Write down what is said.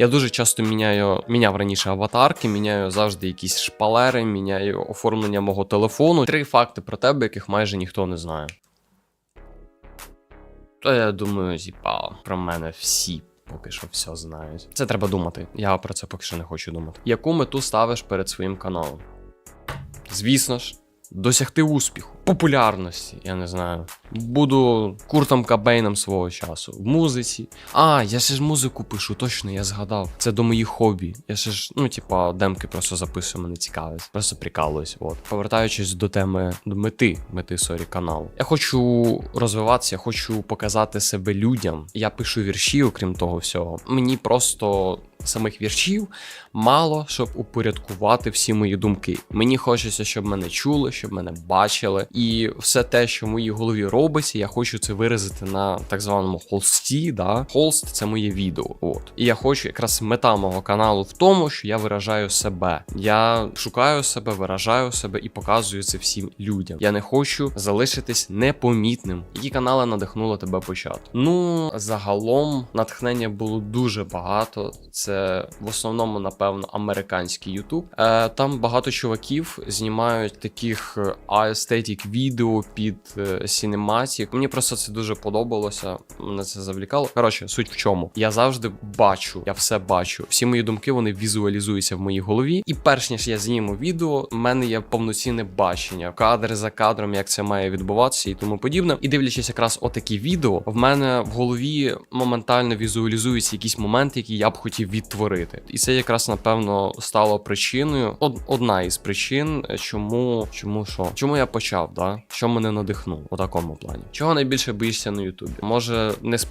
Я дуже часто міняю, міняв раніше аватарки, міняю завжди якісь шпалери, міняю оформлення мого телефону. Три факти про тебе, яких майже ніхто не знає. Та я думаю, зіпа, про мене всі поки що все знають. Це треба думати. Я про це поки що не хочу думати. Яку мету ставиш перед своїм каналом? Звісно ж, досягти успіху, популярності, я не знаю. Буду Куртом Кабейном свого часу. В музиці. А, я ще ж музику пишу, точно, я згадав. Це до моїх хобі. Я ще ж, ну, типа, демки просто записую, мене цікавить. Просто прикалуюсь. От. Повертаючись до теми до мети, мети сорі, каналу. Я хочу розвиватися, я хочу показати себе людям. Я пишу вірші, окрім того всього. Мені просто. Самих віршів мало, щоб упорядкувати всі мої думки. Мені хочеться, щоб мене чули, щоб мене бачили, все те, що в моїй голові робиться, я хочу це виразити на так званому холсті. Да? Холст це моє відео. От і я хочу якраз мета мого каналу в тому, що я виражаю себе. Я шукаю себе, виражаю себе і показую це всім людям. Я не хочу залишитись непомітним. Які канали надихнули тебе почати? Ну загалом натхнення було дуже багато. Це в основному, напевно, американський Ютуб. Е, там багато чуваків знімають таких е, аестетік відео під е, Cinematic. Мені просто це дуже подобалося. Мене це завлікало. Коротше, суть в чому. Я завжди бачу, я все бачу. Всі мої думки вони візуалізуються в моїй голові. І перш ніж я зніму відео, в мене є повноцінне бачення, кадр за кадром, як це має відбуватися і тому подібне. І дивлячись якраз отакі відео, в мене в голові моментально візуалізуються якісь моменти, які я б хотів відтворити. І це якраз напевно стало причиною. од- одна із причин, чому, чому що, чому я почав, да? що мене надихнуло у такому плані. Чого найбільше боїшся на Ютубі? Може не сприйняти